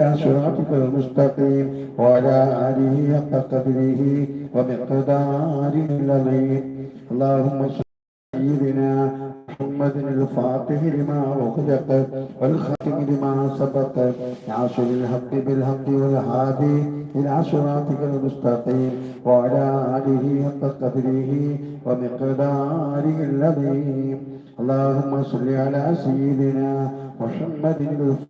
صراطك المستقيم وعلى آله حق قدره ومقداره العظيم اللهم صل على سيدنا محمد الفاتح لما أغلق والخاتم لما سبق ناصر الحق بالحق والهادي إلى صراطك المستقيم وعلى آله حق قدره ومقداره العظيم اللهم صل على سيدنا محمد الفاتح الفاتح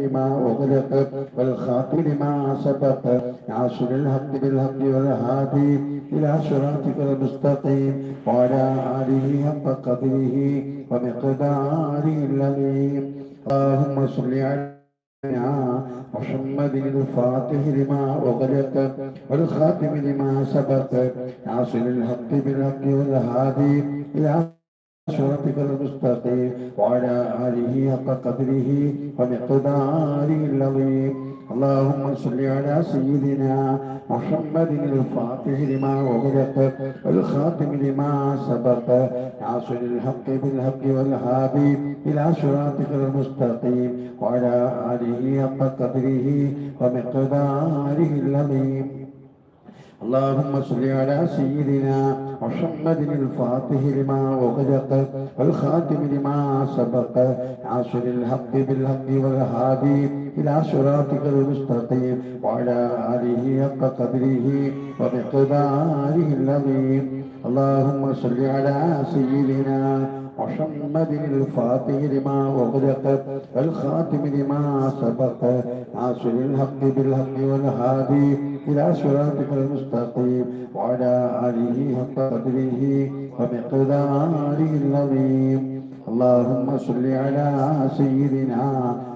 لما أغلق والخاتم لما سبق ناصر الحق بالحق والهادي إلى صراطك المستقيم وعلى آله حق قدره ومقداره العظيم اللهم صل على محمد الفاتح لما أغلق والخاتم لما سبق ناصر الحق بالحق والهادي إلى صراطك المستقيم وعلى آله حق قدره ومقداره العظيم اللهم صل على سيدنا محمد الفاتح لما أغلق والخاتم لما سبق ناصر الحق بالحق والهادي إلى صراطك المستقيم وعلى آله حق قدره ومقداره العظيم اللهم صل على سيدنا محمد الفاتح لما أغلق والخاتم لما سبق ناصر الحق بالحق والهادي إلى صراطك المستقيم وعلى آله حق قدره ومقداره العظيم اللهم صل على سيدنا محمد الفاتح لما أغلق والخاتم لما سبق ناصر الحق بالحق والهادي إلى صراطك المستقيم وعلى آله حق قدره ومقداره العظيم. اللهم صل على سيدنا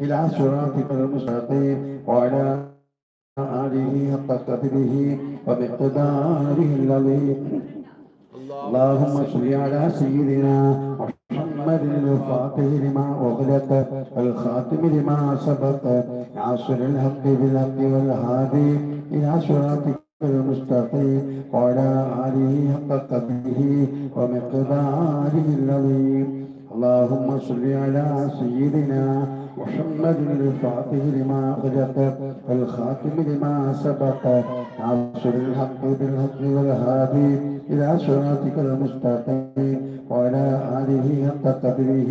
إلى صراطك المستقيم وعلى آله حق قدره ومقداره العظيم اللهم صل على سيدنا محمد الفاتح لما أغلق والخاتم لما سبق ناصر الحق بالحق والهادي إلى صراطك المستقيم وعلى آله حق قدره ومقداره العظيم اللهم صل على سيدنا محمد الفاتح لما أغلق والخاتم لما سبق ناصر الحق بالحق والهادي إلى صراطك المستقيم وعلى آله حق قدره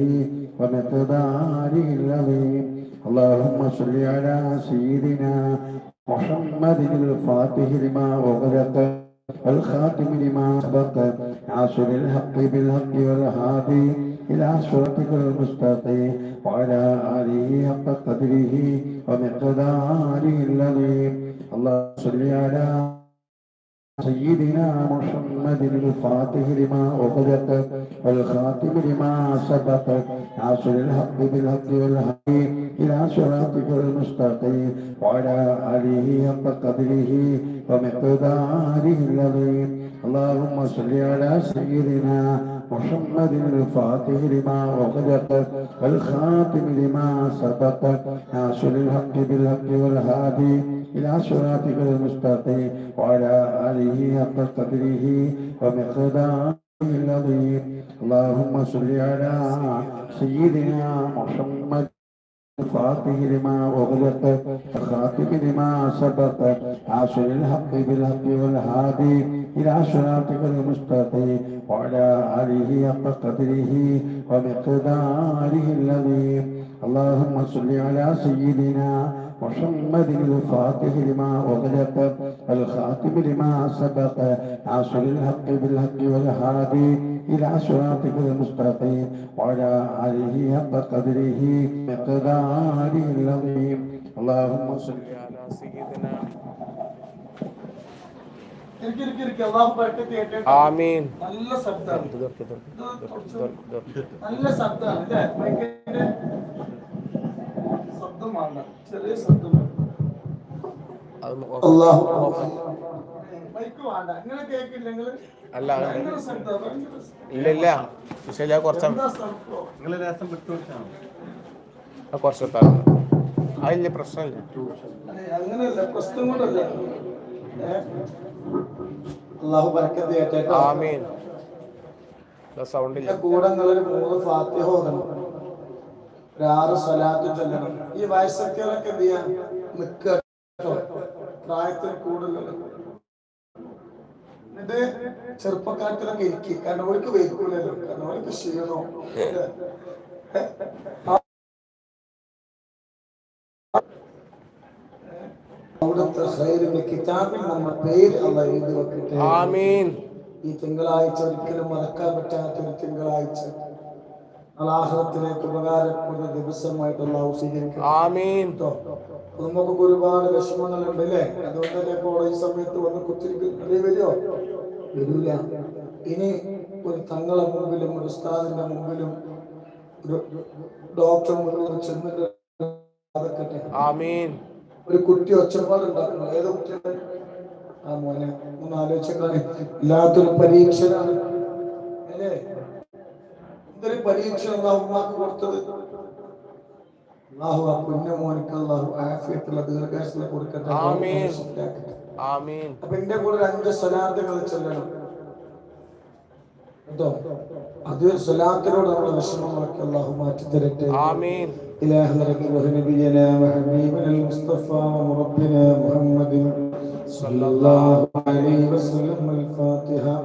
ومقداره العظيم اللهم صل على سيدنا محمد الفاتح لما أغلق والخاتم لما سبق ناصر الحق بالحق والهادي إلى صراطك المستقيم وعلى آله حق قدره ومقداره العظيم اللهم صل على سيدنا محمد الفاتح لما أغلق والخاتم لما سبق ناصر الحق بالحق والهدي إلى صراطك المستقيم وعلى آله حق قدره ومقداره العظيم اللهم صل على سيدنا محمد الفاتح لما أغلق والخاتم لما سبق. ناصر الحق بالحق والهادي إلى صراطك المستقيم وعلى آله حق قدره ومقداره العظيم اللهم صل على سيدنا محمد الفاتح لما أغلق الخاتم لما سبق. عاشر الحق بالحق والهادي إلى صراطك المستقيم وعلى آله حق قدره ومقداره العظيم اللهم صل على سيدنا محمد الفاتح لما أغلق الخاتم لما سبق عاصر الحق بالحق والهادي إلى صراطك المستقيم وعلى آله حق قدره مقداره العظيم اللهم صل على سيدنا ആമീൻ. നല്ല ശബ്ദമാണ്. നല്ല ശബ്ദമാണ് അല്ലേ ഭയങ്കര ശബ്ദം വേണ്ട. ചെറിയ ശബ്ദം അല്ല. ഇല്ല ഇല്ല. ശരിയാ കുറച്ച് കുറച്ച് അതില്ല പ്രശ്നമില്ല. അങ്ങനെയല്ല. പ്രശ്നം കൊണ്ടല്ല? അള്ളാഹു ബർക്കത്ത് കേട്ടോ. ആമീൻ. സൗണ്ട് കൂടെ നിങ്ങളൊരു മൂന്ന് ഫാത്തിഹ ഓതണം. ഒരു ആറ് സ്വലാത്ത് ചൊല്ലണം. ഈ വയസ്സൊക്കെയൊക്കെ എന്ത് ചെയ്യാം? നിക്കുക പ്രായത്തിൽ കൂടുതലല്ലോ എന്നിട്ട് ചെറുപ്പക്കാരത്തിലൊക്കെ ഇരിക്കും. കാരണം അവർക്ക് വയ്ക്കൂലല്ലോ. കാരണം അവർക്ക് ക്ഷീണോ അവിടുത്തെ ഖൈറിന്റെ കിതാബിൽ നമ്മൾ പേര് അല്ല എഴുതി വെക്കട്ടെ. ആമീൻ. ഈ തിങ്കളാഴ്ച ഒരിക്കലും മറക്കാൻ പറ്റാത്ത ഒരു തിങ്കളാഴ്ച. അലാഹത്തിലേക്ക് ഉപകാരപ്പെടുന്ന ദിവസമായിട്ട് അള്ളാഹു സ്വീകരിക്കും ആമീൻ. നമുക്കൊക്കെ ഒരുപാട് വിഷമങ്ങളുണ്ട് അല്ലേ? അതുകൊണ്ട് തന്നെ ഇപ്പോൾ ഈ സമയത്ത് വന്ന് കുത്തിരിക്കുന്നതേ വരുമോ വരൂല. ഇനി ഒരു തങ്ങളെ മുമ്പിലും ഒരു ഉസ്താദിന്റെ മുമ്പിലും ഒരു ഡോക്ടർ മുമ്പിലും ചെന്നിട്ട് ആമീൻ. ഒരു കുട്ടി ഒച്ചപ്പാടുണ്ടാക്കുന്നു ഏത് കുട്ടിയാണ്? ആ മോനെ ഒന്ന് ആലോചിച്ചാൽ ഇല്ലാത്തൊരു പരീക്ഷനാണ്. അല്ലേ? എന്തൊരു പരീക്ഷ അള്ളാഹു ഉമ്മാക്ക് കൊടുത്തത്? അള്ളാഹു ആ കുഞ്ഞു മോനിക്ക് അള്ളാഹു ആഫിയത്തുള്ള ദീർഘാശല കൊടുക്കട്ടെ. ആമീൻ. ആമീൻ. അപ്പൊ എന്റെ കൂടെ ഒരു അഞ്ച് സ്വലാത്തുകൾ ചെല്ലണം. കേട്ടോ അത് സ്വലാത്തിനോട് നമ്മുടെ വിഷമങ്ങളൊക്കെ അള്ളാഹു മാറ്റി തരട്ടെ إلى حضرة نبينا وحبيبنا المصطفى وربنا محمد صلى الله عليه وسلم الفاتحة.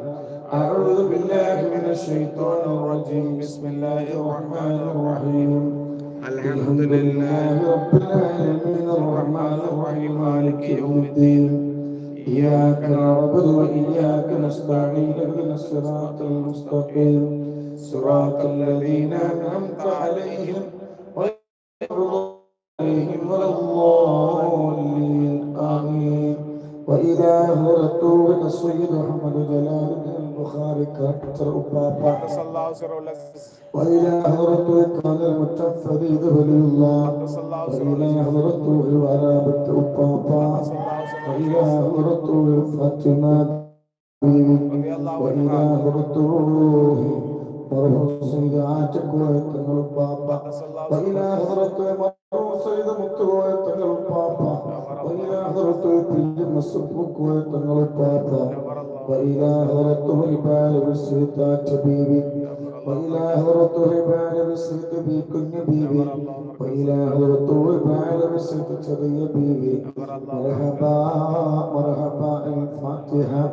أعوذ بالله من الشيطان الرجيم. بسم الله الرحمن الرحيم. الحمد لله رب العالمين. الرحمن الرحيم. مالك يوم الدين. إياك نعبد وإياك نستعين. اهدنا الصراط المستقيم. صراط الذين أنعمت عليهم. عليهم ولا الضالين آمين وإله رسولنا السيد محمد جلال البخاري كتر أبابا وإلى حضرته كان المتفرد ولي الله وإلى حضرته ورابة أبابا وإلى حضرته فاطمة وإلى حضرته مرحوم سيد عاتق ويتنغل بابا وإلى حضرته مرحوم سيد مكتب ويتنغل بابا وإلى حضرته كل مسبوك ويتنغل بابا وإلى حضرته إبال بالسيطات بيبي وإلى حضرته إبال بالسيط بكل بيبي وإلى حضرته إبال بالسيط شري بيبي مرحبا مرحبا الفاتحة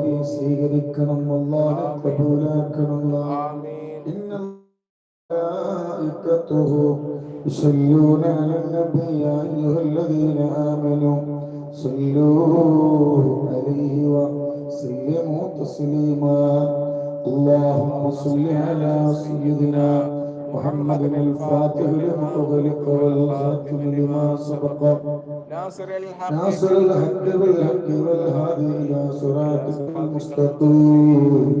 സ്വീകരിക്കണം അള്ളാഹു കബൂലാക്കണം അല്ലാഹ്. ആമീൻ إن ملائكته يصلون على النبي يا أيها الذين آمنوا صلوا عليه وسلموا تسليما اللهم صل على سيدنا محمد الفاتح لما أغلق والخاتم لما سبق. ناصر الحق ناصر الحق بالحق والهادي إلى صراطك المستقيم.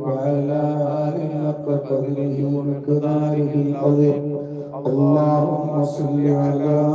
وعلى آله حق قدره ومقداره العظيم. اللهم صل على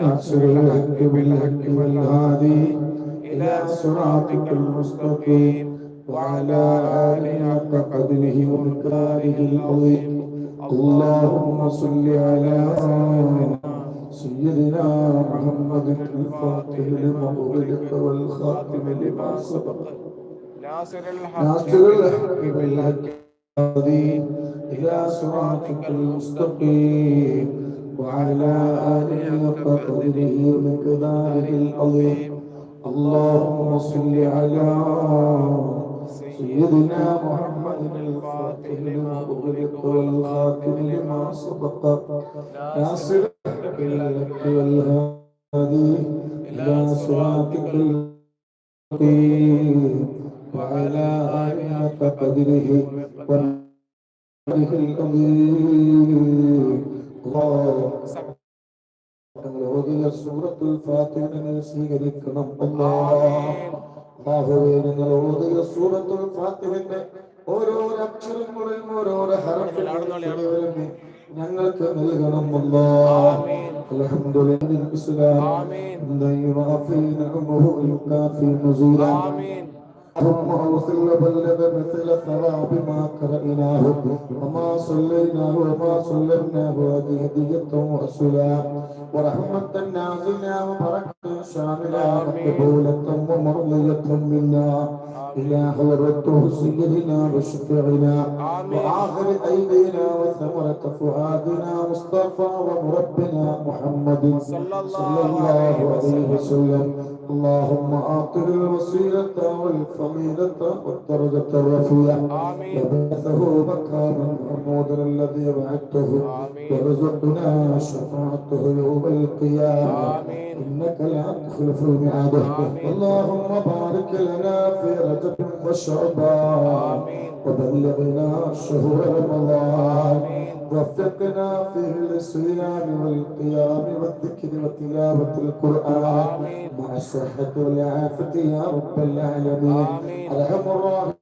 ناصر الحق بالحق والهادي إلى صراطك المستقيم وعلى آله حق قدره ومقداره العظيم اللهم صل على سيدنا محمد الفاتح لما أغلق والخاتم لما سبق ناصر الحق بالحق الهادي إلى صراطك المستقيم وعلى آله وقدره مقداره العظيم. اللهم صل على سيدنا محمد الفاتح لما أغلق والخاتم لما سبق. ناصر بالحق والهادي. إلى صراطك المستقيم. وعلى آله وقدره وقدره العظيم. ഓതിയ സൂറത്തുൽ ഫാത്തിഹനെ സ്വീകരിക്കണം അല്ലാഹുവേ ഞങ്ങൾ ഓതിയ സൂറത്തുൽ ഫാത്തിഹന്റെ ഓരോരോ അക്ഷരങ്ങളെയും ഓരോരോ ഹറഫുകളും ഞങ്ങൾക്ക് നൽകണം അല്ലാഹ് അൽഹംദുലില്ലാഹി ഇസ്ലാം آمين ضيعافي نعمه يكافي نزولا آمين اللهم اغفر وبلغ مثل ثواب ما قرأناه وما صليناه وما سلمناه هذه هدية وصلا ورحمة نازلة وبركة شاملة مقبولة ومرضية منا إلى حضرته سيدنا وشفيعنا وآخر أيدينا وثمرة فؤادنا مصطفى ومربنا محمد صلى الله عليه وسلم. اللهم أعطه الوسيلة والفضيلة والدرجة الرفيعة وبعثه مكانا محمودا الذي وعدته. آمين. وارزقنا شفاعته يوم القيامة. إنك لا تخلف الميعاد. اللهم بارك لنا في رجب وشعبان. وبلغنا شهر رمضان. وفقنا فيه للصيام والقيام والذكر وتلاوة القرآن آمين مع الصحة والعافية يا رب العالمين آمين أرحم الراحمين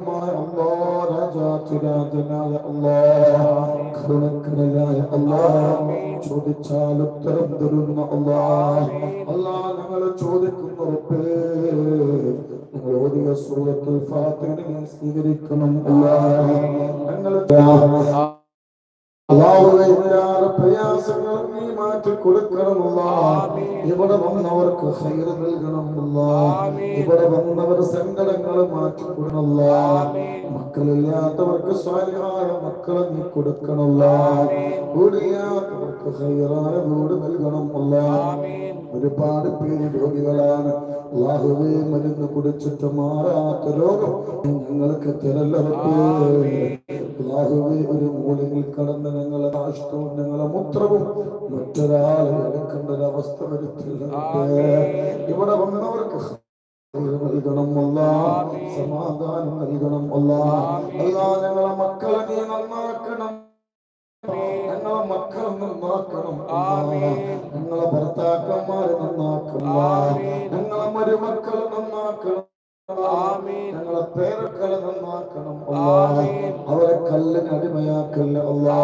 يا الله رجعت രാജനായ يا الله കരുണക്കടലായ അല്ലാഹ് ചോദിച്ചാൽ ഉത്തരം തരുന്ന അല്ലാഹ് അല്ലാഹ് ഞങ്ങൾ ചോദിക്കുന്ന റബ്ബേ ഞങ്ങൾ ഓതിയ സൂറത്തുൽ ഫാത്തിഹ സ്വീകരിക്കണം അല്ലാഹ് ഞങ്ങൾ പ്രയാസങ്ങളും നീ മാറ്റി കൊടുക്കണമല്ല. ഇവിടെ വന്നവർക്ക് ഹൈറ് നൽകണമല്ല. ഇവിടെ വന്നവർ സങ്കടങ്ങൾ മാറ്റി കൊടുക്കണമല്ല. മക്കളില്ലാത്തവർക്ക് സ്വാലിഹായ മക്കളെ നീ കൊടുക്കണമല്ല. വീടില്ലാത്തവർക്ക് ഹൈറായ വീട് നൽകണമല്ല. ഒരുപാട് പേര് രോഗികളാണ്. അള്ളാഹുവേ മരുന്ന് കുടിച്ചിട്ട് മാറാത്ത രോഗം ഞങ്ങൾക്ക് അള്ളാഹുവേ ഒരു മൂലയിൽ കടന്ന് ഞങ്ങളെ നാഷ്ടവും ഞങ്ങളെ മൂത്രവും മറ്റൊരാളെ എടുക്കേണ്ട ഒരു അവസ്ഥ വരുത്തില്ല. ഇവിടെ വന്നവർക്ക് സമാധാനം നൽകണം അല്ല. സമാധാനം നൽകണം അല്ല. അല്ലാ ഞങ്ങളെ മക്കളെ നീ നന്നാക്കണം. ഞങ്ങളെ മക്കളെ നന്നാക്കണം. ഞങ്ങളെ ഭർത്താക്കന്മാരെ നന്നാക്കണം ഞങ്ങളെ മരുമക്കളെ നന്നാക്കണം ഞങ്ങളെ പേരക്കളെ നന്നാക്കണം. അവരെ കല്ലിന് അടിമയാക്കല്ല അല്ലാ.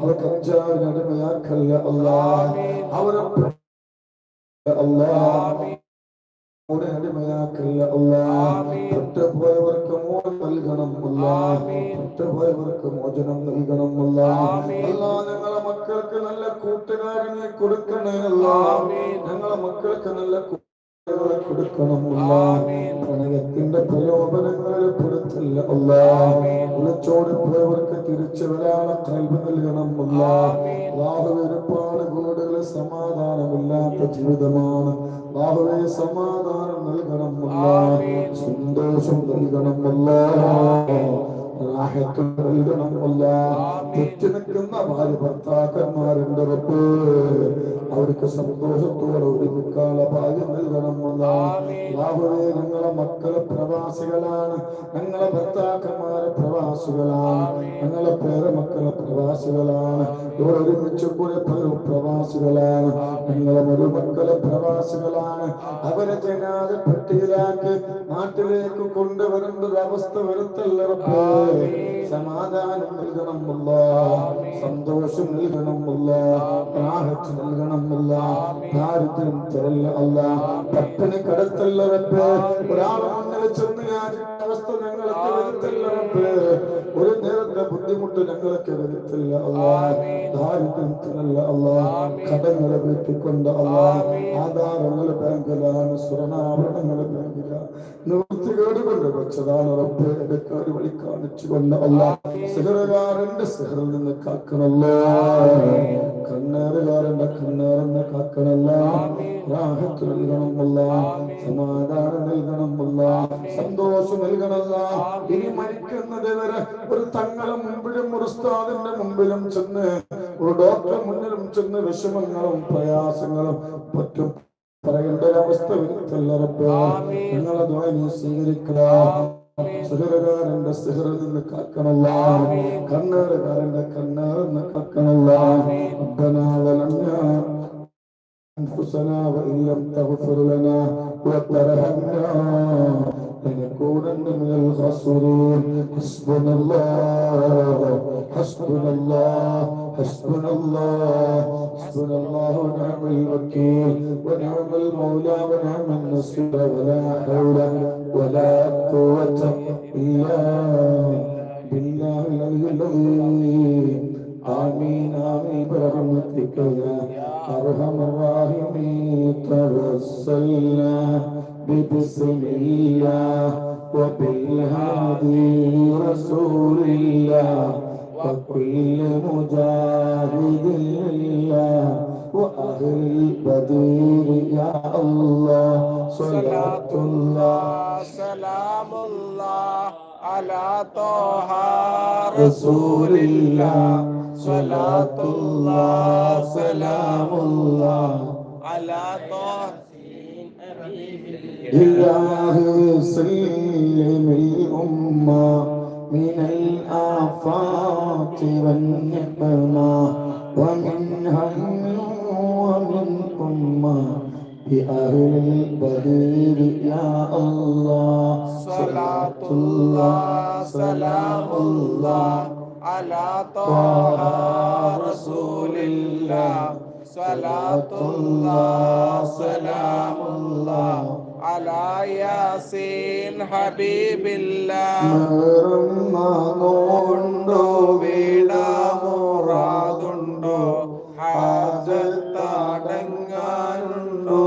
അവരെ കഞ്ചാവിന് അടിമയാക്കല്ല അല്ലാ. അവരെ അല്ലാ. മോനെ അടിമയാക്കല്ല അല്ലാ പെട്ടുപോയവർക്ക് മോചനം നൽകണം അല്ലാ പെട്ടുപോയവർക്ക് മോചനം നൽകണം അല്ലാ അല്ലാ ഞങ്ങളെ മക്കൾക്ക് നല്ല കൂട്ടുകാരനെ കൊടുക്കണേ അല്ലാ ഞങ്ങളെ മക്കൾക്ക് നല്ല കൂട്ടുകാരെ കൊടുക്കണം പ്രണയത്തിന്റെ പ്രലോഭനങ്ങളിൽ പെടുത്തില്ല അല്ല വിളിച്ചോടി പോയവർക്ക് തിരിച്ചു വരാനുള്ള കഴിവ് നൽകണം അല്ലാ ഒരുപാട് വീടുകളിൽ സമാധാനമില്ലാത്ത ജീവിതമാണ്. ബാഹുവെ സമാധാനം നൽകണമല്ല. സന്തോഷം നൽകണമല്ല. റാഹത്ത് നൽകണമല്ല തെറ്റി നിൽക്കുന്ന ഭാര്യ ഭർത്താക്കന്മാരുണ്ട് റബ്ബേ. അവർക്ക് സന്തോഷത്തോടെ ഒരുമിക്കാനുള്ള ഭാഗ്യം നൽകണമല്ല ലാഭവേ ഞങ്ങളെ മക്കളെ പ്രവാസികളാണ്. ഞങ്ങളെ ഭർത്താക്കന്മാരെ പ്രവാസികളാണ്. ഞങ്ങളെ പേരമക്കളെ പ്രവാസികളാണ്. ഇവിടെ ഒരുമിച്ച് കൂടെ പ്രവാസികളാണ്. ഞങ്ങളെ മരുമക്കളെ പ്രവാസികളാണ്. അവരെ ജനാദ പട്ടികയിലാക്കി നാട്ടിലേക്ക് കൊണ്ടുവരേണ്ട ഒരു അവസ്ഥ വരുത്തല്ല. സമാധാനം സന്തോഷം നൽകണമല്ല ദാരിദ്ര്യം തരല്ല കടത്തല്ല റബ്ബ് അവസ്ഥ റബ്ബ്. ഒരു നേരത്തെ ബുദ്ധിമുട്ട് ഞങ്ങൾക്ക് വരുത്തില്ല അല്ലാ. ദാരിദ്ര്യത്തിനല്ല അല്ലാ. കടങ്ങളെ വീട്ടിക്കൊണ്ട് അല്ലാ. ആധാരങ്ങൾ ബാങ്കിലാണ് സ്വർണാഭരണങ്ങൾ ബാങ്കിലാണ്. വെച്ചതാണ് ഇടക്കാർ വഴി കാണിച്ചു വന്ന അല്ല സെഹറിൽ നിന്ന് കാക്കണല്ലോ കണ്ണേറുകാരന്റെ കണ്ണേറെന്ന് കാക്കണല്ല രാഹത്ത് നൽകണമല്ല. സമാധാനം നൽകണമല്ല. സന്തോഷം നൽകണല്ല ഇനി മരിക്കുന്നത് വരെ ഒരു തങ്ങളെ മുമ്പിലും ഒരു ഉസ്താദിന്റെ മുമ്പിലും ചെന്ന് ഒരു ഡോക്ടറെ മുന്നിലും ചെന്ന് വിഷമങ്ങളും പ്രയാസങ്ങളും മറ്റും പറയേണ്ട ഒരു അവസ്ഥ വരുത്തല്ല റബ്ബേ ഞങ്ങളെ ദ്വാ നീ സ്വീകരിക്കുക സുഹൃകാരന്റെ സുഹറിൽ നിന്ന് കാക്കണല്ല കണ്ണേറുകാരന്റെ കണ്ണേറെന്ന് കാക്കണല്ല ربنا ظلمنا أنفسنا وإن لم تغفر لنا وترحمنا لنكونن من الخاسرين حسبنا الله حسبنا الله حسبنا الله حسبنا الله ونعم الوكيل ونعم المولى ونعم النصير ولا حول ولا قوة إلا بالله العلي العظيم. آمين آمين برحمتك يا أرحم الراحمين. توسلنا ببسم الله. وبالهادي رسول الله وكل مجاهد لله وأهل البدير يا الله صلاة الله سلام الله على طه رسول الله صلاة الله سلام الله إله سلم الأمة من الآفات والنقمة ومن هم ومن أمة بأهل البدير يا الله. صلاة الله سلام الله على طه رسول الله. صلاة الله سلام الله على ياسين حبيب الله മറന്നോണ്ടോ വീടാമുറാതുണ്ടോ ഹാജത്തടങ്ങാനുണ്ടോ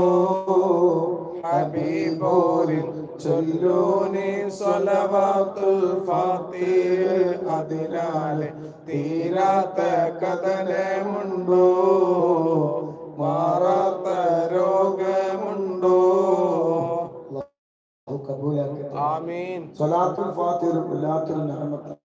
ഹബീബോരിൽ ചൊല്ലൂനി സ്വലവാത്തുൽ ഫാത്തിഹ് അതിനാലെ തീരാത്ത കഥനമുണ്ടോ മാറാത്ത രോഗമുണ്ടോ قبولك آمین صلاة الفاطر ولاة النعمة